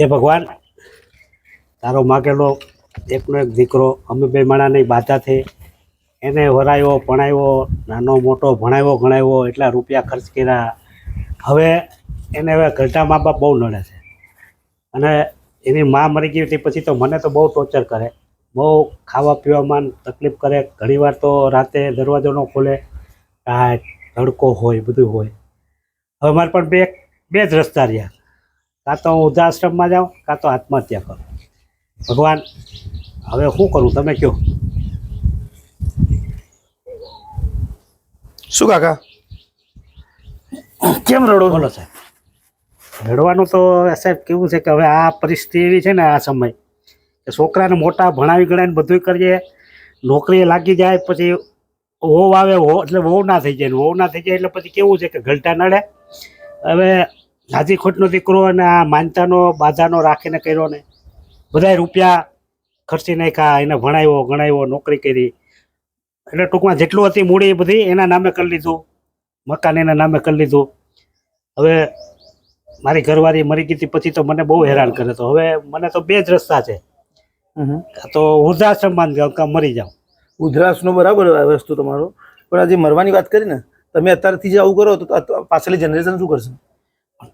હે ભગવાન, તારો માગેલો એકનો એક દીકરો, અમે બે માણાની બાધાથી એને વરાયો ભણાવ્યો નાનો મોટો ભણાવ્યો ગણાવ્યો એટલા રૂપિયા ખર્ચ કર્યા. હવે એને હવે ઘરડા મા બાપ બહુ નડે છે. અને એની મા મરી ગઈ હતી, પછી તો મને તો બહુ ટોર્ચર કરે. બહુ ખાવા પીવામાં તકલીફ કરે. ઘણીવાર તો રાતે દરવાજો ન ખોલે. કાંઈ તડકો હોય, બધું હોય. હવે મારે પણ બે બે જ રસ્તા રહ્યા. કાં તો હું વૃદ્ધાશ્રમમાં જાઉં કાં તો આત્મહત્યા કરું. ભગવાન હવે શું કરું? તમે કહો. શું કાકા? કેમ રડો બોલો સાહેબ. રડવાનું તો સાહેબ કેવું છે કે હવે આ પરિસ્થિતિ એવી છે ને આ સમય કે છોકરાને મોટા ભણાવી ગણાવીને બધું કરીએ નોકરીએ લાગી જાય પછી વહુ આવે હો એટલે વહુ ના થઈ જાય વહુ ના થઈ જાય એટલે પછી કેવું છે કે ઘલટા નડે? હવે હાજી ખોટનો દીકરો અને આ માનતાનો બાધાનો રાખીને કર્યો ને બધાય રૂપિયા ખર્ચી નાખ્યા એને ભણાવ્યો ગણાવ્યો નોકરી કરી. એટલે ટૂંકમાં જેટલું હતી મૂડી એ બધી એના નામે કરી લીધું મકાન એના નામે કરી લીધું. હવે મારી ઘરવાળી મરી ગઈ હતી પછી તો મને બહુ હેરાન કરે તો. હવે મને તો બે જ રસ્તા છે. તો વૃદ્ધાશ્રમમાં જાઉં કાં મરી જાઉં. વૃદ્ધાશ્રમ બરાબર વસ્તુ તમારો. પણ આજે મરવાની વાત કરી ને તમે અત્યારથી જે આવું કરો તો પાછલી જનરેશન શું કરશે?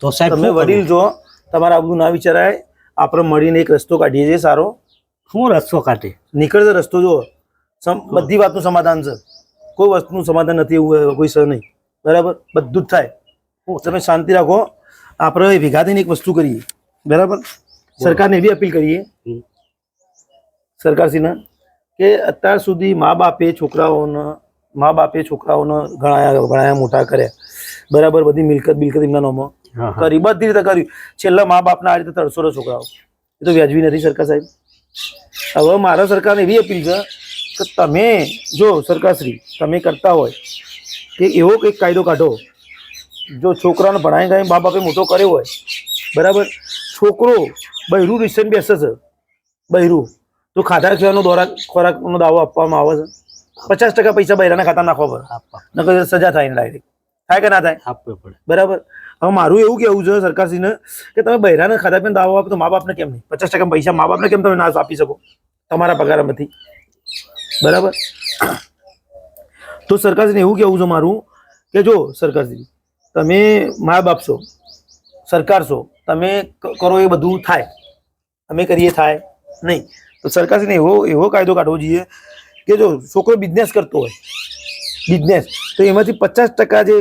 તો સાહેબ તમે વડીલ છો તમારા આ ના વિચારાય આપણે મળીને એક રસ્તો કાઢીએ છીએ સારો. શું રસ્તો કાઢે? નીકળશે રસ્તો જો સમ- બધી વાતનું સમાધાન છે. કોઈ વસ્તુનું સમાધાન નથી એવું કોઈ સર નહીં. બરાબર? બધું જ થાય. તમે શાંતિ રાખો. આપણે ભેગા થઈને એક વસ્તુ કરીએ. બરાબર? સરકારને એવી અપીલ કરીએ. સરકારશ્રીને કે અત્યાર સુધી મા બાપે છોકરાઓને મા બાપે છોકરાઓને ઘણાયા ગણાયા મોટા કર્યા. બરાબર? બધી મિલકત બિલકત એમના નામમાં. કરી બધી રીતે કર્યું છેલ્લા મા બાપના આ રીતે તડસોડો છોકરાઓ. એ તો વ્યાજબી નથી સરકાર સાહેબ. હવે મારા સરકારને એવી અપીલ છે કે તમે જો સરકારશ્રી તમે કરતા હોય કે એવો કંઈક કાયદો કાઢો જો છોકરાને ભણાઈ ગઈ મા બાપે મોટો કર્યો હોય બરાબર? છોકરો બહેરું રિસન બેસે છે બહેરું તો ખાધા પીવાનો દોરા ખોરાકનો દાવો આપવામાં આવે છે. પચાસ ટકા પૈસા બહેરાના ખાતા નાખવા પડે. આપવા. નકર સજા થાય ડાયરેક્ટ. થાય કે ના થાય? આપવું પડે. બરાબર? હવે મારું એવું કેવું છે સરકારશ્રીને કે તમે બહેરાને ખાધા પીને દાવો આપો તો મા બાપને કેમ નહીં? પચાસ ટકા પૈસા મા બાપને કેમ તમે ના આપી શકો? તમારા પગારમાંથી. બરાબર? તો સરકારશ્રીને એવું કેવું છે મારું કે જો સરકારશ્રી, તમે મા બાપ છો, સરકાર છો, તમે કરો એ બધું થાય. અમે કરીએ થાય નહીં. તો સરકારશ્રીને એવો એવો કાયદો કાઢવો જોઈએ કે જો છોકરો બિઝનેસ કરતો હોય, બિઝનેસ, તો એમાંથી પચાસ ટકા જે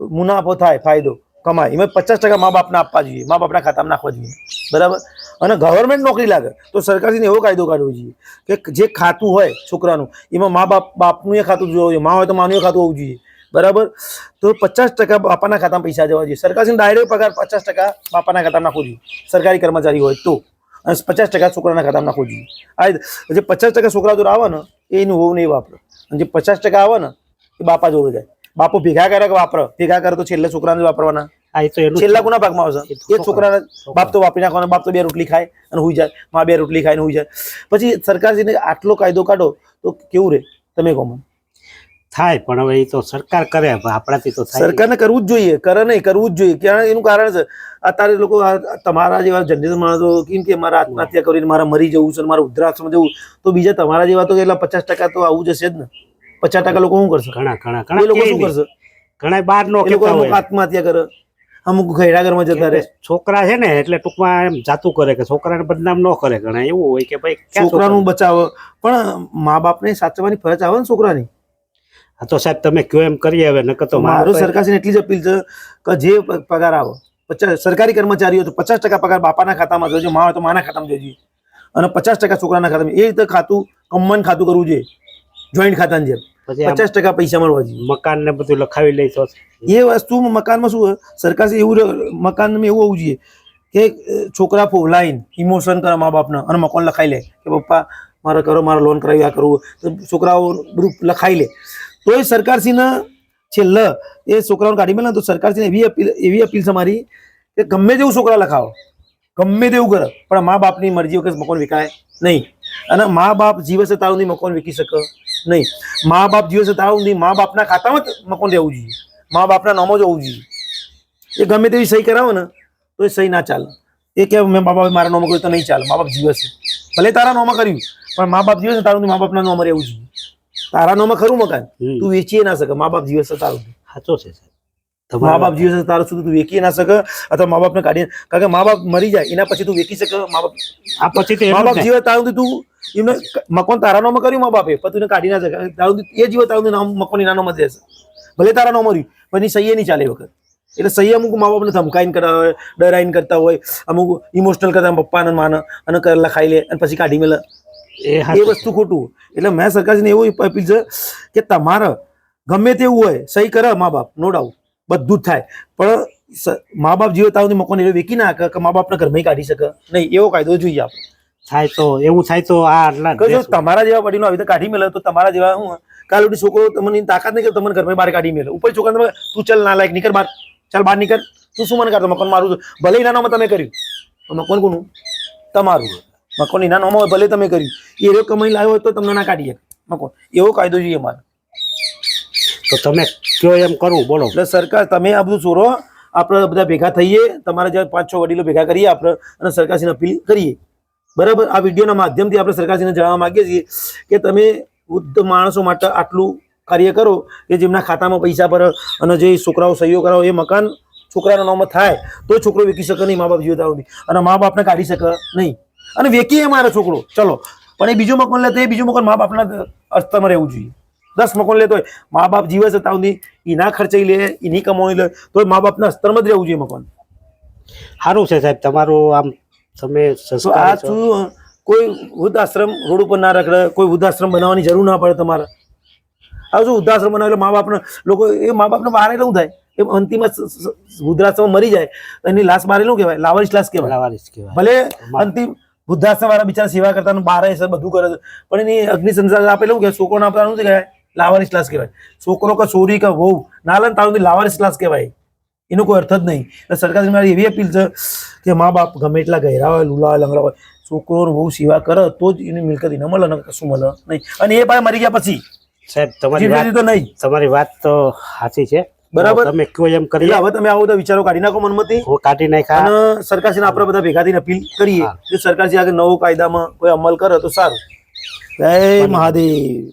મુનાફો થાય, ફાયદો કમાય. એમાં પચાસ ટકા મા બાપને આપવા જોઈએ. મા બાપના ખાતામાં નાખવા જોઈએ. બરાબર? અને ગવર્મેન્ટ નોકરી લાગે તો સરકારથી એવો કાયદો કાઢવો જોઈએ કે જે ખાતું હોય છોકરાનું, એમાં મા બાપ, બાપનું એ ખાતું જોવું જોઈએ. મા હોય તો માનું એ ખાતું હોવું જોઈએ. બરાબર? તો પચાસ ટકા બાપાના ખાતામાં પૈસા જવા જોઈએ. સરકારથી ડાયરેક્ટ પગાર પચાસ ટકા બાપાના ખાતામાં નાખવો જોઈએ. સરકારી કર્મચારી હોય તો. અને પચાસ ટકા છોકરાના ખાતામાં નાખવું જોઈએ. આ જે પચાસ ટકા છોકરા જોડે આવે ને એનું હોવું નહીં વાપરે. અને જે પચાસ ટકા આવે ને, એ બાપા જોડે જાય. બાપો ભેગા કરે કે વાપરો? ભેગા કરે તો છેલ્લે છોકરાને ને વાપરવાના. છેલ્લા કોના ભાગમાં આવશે? એ છોકરાને બાપ તો વાપરી નાખવાનો બાપ તો બે રોટલી ખાય અને હોઈ જાય. માં બે રોટલી ખાઈને હોઈ જાય. પછી સરકારશ્રીને આટલો કાયદો કાઢો તો કેવું રે તમે કહો થાય પણ હવે એ તો સરકાર કરે આપણાથી તો સરકારને કરવું જ જોઈએ. કરે નહીં કરવું જ જોઈએ. કારણ એનું કારણ છે અત્યારે લોકો તમારા જેવા જનરેશન માણસો કેમ કે મારા આત્મહત્યા કરીને મારા મરી જવું છે મારા વૃદ્ધાશ્રમ જવું તો બીજા તમારા જેવા તો કેટલા પચાસ ટકા તો આવું જશે જ ને? પચાસ ટકા લોકો શું કરશે? ઘણા ઘણા ઘણા લોકો શું કરશે? ઘણા બહાર નો આત્મહત્યા કરે. અમુક ઘેડાઘરમાં જતા રહે. છોકરા છે ને એટલે ટૂંકમાં એમ જાતું કરે કે છોકરાને બદનામ ન કરે. ઘણા એવું હોય કે ભાઈ છોકરાનું? બચાવો. પણ મા બાપને સાચવવાની ફરજ આવે ને છોકરાની. હા તો સાહેબ તમે કયો એમ કરીએ હવે નકર તો મારે સરકારશ્રીને એટલી જ અપીલ છે કે જે પગાર આવે. પચાસ સરકારી કર્મચારીઓ તો પચાસ ટકા પગાર બાપાના ખાતામાં જોજો મા હોય તો માના ખાતામાં જોજો. અને પચાસ ટકા છોકરાના ખાતામાં. એ રીતે ખાતું કમ્બાઈન ખાતું કરવું જોઈએ. જોઈન્ટ ખાતાની જેમ. પછી પચાસ ટકા પૈસા મળવા જોઈએ. મકાન ને બધું લખાવી લઈ તો એ વસ્તુ મકાનમાં શું સરકાર એવું મકાન મકાનમાં એવું હોવું જોઈએ કે છોકરા ફોલાઈને ઇમોશન કરે મા બાપને અને મકાન લખાઈ લે. કે પપ્પા મારે કરો મારે લોન કરાવી આ કરવું તો છોકરાઓ બધું લખાઈ લે. તોય સરકારશ્રીને છેલ્લે એ છોકરાઓને કાઢી ને તો સરકારશ્રીને એવી અપીલ એવી અપીલ છે મારી કે ગમે તેવું છોકરા લખાવો. ગમે તેવું કરે. પણ મા બાપની મરજી વખત મકાન વિકાય નહીં. અને મા બાપ જીવશે તારું નહીં મકાન વિકી શકે. નહીં. મા બાપ જીવશે તારું સુધી મા બાપના ખાતામાં જ મકાન રહેવું જોઈએ. મા બાપના નામો જ હોવું જોઈએ. એ ગમે તેવી સહી કરાવો ને તો એ સહી ના ચાલે. એ કે મેં બાપે મારા નોમાં કર્યું તો નહીં ચાલે. મા બાપ જીવે છે. ભલે તારા નોમાં કર્યું પણ મા બાપ જીવે છે તારું મા બાપના નોમાં રહેવું જોઈએ. તારા નોમાં ખરું મકાન. તું વેચીએ ના શકે. મા બાપ જીવે છે તારું. સાચો છે મા બાપ જીવે છે તારું સુધી તું વેચી ના શકે અથવા મા બાપને કાઢી કારણ કે મા બાપ મરી જાય એના પછી તું વેચી શકે. મા બાપ આ પછી મા બાપ જીવે તારું તું એમને મકાન તારા નામ કર્યું મા બાપે પણ તું કાઢી ના શકે. તારું એ જીવો તારું નામ મકાન એના નામમાં જ રહેશે. ભલે તારા નામ મર્યું પણ એ સહી નહીં ચાલે વખત. એટલે સહી અમુક મા બાપને ધમકાઈને કરતા હોય ડરાઈને કરતા હોય અમુક ઇમોશનલ કરતા હોય પપ્પાને માને અને કરેલા ખાઈ લે અને પછી કાઢી મેલે. એ એ વસ્તુ ખોટું. એટલે મેં સરકારને એવું અપીલ છે કે તમારે ગમે તેવું હોય સહી કરે મા બાપ નો ડાઉટ બધું જ થાય. પણ મા બાપ જીવતા તાવ મકોને વેકી ના કે મા બાપના ઘરમાં કાઢી શકે. નહીં એવો કાયદો જોઈએ આપણે. થાય તો એવું થાય તો આ આટલા જો તમારા જેવા વડીલો આવી રીતે કાઢી મેલે તો તમારા જેવા હું કાલ ઉડી છોકરો તમને તાકાત નહીં કે તમને ઘરમાં બહાર કાઢી મેલે. ઉપર છોકરા તમે તું ચાલ ના લાયક નીકળ બહાર. ચાલ બહાર નીકળ. તું શું મને કરતો? મકાન મારું. ભલે એના નામમાં તમે કર્યું. મકોન કોનું? તમારું મકોન એના નામ હોય ભલે તમે કર્યું. એ રહ્યો કમાઈ લાવ્યો હોય તો તમને ના કાઢીએ મકોન. એવો કાયદો જોઈએ મારે તો તમે કયો એમ કરવું બોલો. એટલે સરકાર તમે આ બધું છોરો આપણે બધા ભેગા થઈએ. તમારા જે પાંચ છ વડીલો ભેગા કરીએ આપણે અને સરકારશ્રીને અપીલ કરીએ. બરાબર? આ વિડીયોના માધ્યમથી આપણે સરકારશ્રીને જણાવવા માંગીએ છીએ કે તમે વૃદ્ધ માણસો માટે આટલું કાર્ય કરો કે જેમના ખાતામાં પૈસા પર અને જે છોકરાઓ સહીઓ કરાવો, એ મકાન છોકરાના નામમાં થાય, તો છોકરો વેચી શકે નહીં મા બાપ જીવતા અને મા બાપને કાઢી શકે નહીં. અને વેચીએ મારો છોકરો. ચલો. પણ એ બીજું મકાન લે તો એ બીજું મકાન મા બાપના અસ્તમાં રહેવું જોઈએ. દસ મકાન લેતો હોય મા બાપ જીવે છે ત્યાં સુધી. એના ખર્ચે લે, એની કમાણી લે તો મા બાપના અસ્તરમાં જ રહેવું જોઈએ મકાન. સારું છે સાહેબ. તમારું આમ તમે આ શું કોઈ વૃદ્ધાશ્રમ રોડ ઉપર ના રખડે કોઈ વૃદ્ધ આશ્રમ બનાવવાની જરૂર ના પડે તમારે? આ શું વૃદ્ધાશ્રમ બનાવે એટલે મા બાપને લોકો એ મા બાપને બહાર શું થાય? એ અંતિમ વૃદ્ધાશ્રમ મરી જાય એની લાશ મારે શું કહેવાય? લાવારીશ લાશ કહેવાય. લાવારીશ કહેવાય. ભલે અંતિમ વૃદ્ધાશ્રમ વાળા બિચારા સેવા કરતા બારે છે બધું કરે છે પણ એની અગ્નિ સંસાર આપેલું કે છોકરો આપતા શું કહેવાય? લાવારીશ ક્લાસ કહેવાય. છોકરો કે ચોરી કે વહુ ના લે તારું લાવારીશ ક્લાસ કહેવાય. એનો કોઈ અર્થ જ નહીં. એટલે સરકાર મારી એવી અપીલ છે કે મા બાપ ગમે એટલા ગહેરા હોય લુલા હોય લંગડા હોય છોકરો બહુ સેવા કરે તો જ એની મિલકત એને મળે ને કશું મળે નહીં. અને એ ભાઈ મરી ગયા પછી. સાહેબ તમારી વાત તો નહીં. તમારી વાત તો સાચી છે. બરાબર. તમે કયો એમ કરી હવે તમે આવો બધા વિચારો કાઢી નાખો મનમતી હું કાઢી નાખ્યા. અને સરકારશ્રીને આપણે બધા ભેગા થઈને અપીલ કરીએ જો સરકારશ્રી આગળ નવો કાયદામાં કોઈ અમલ કરે તો સારું. જય. મહાદેવ.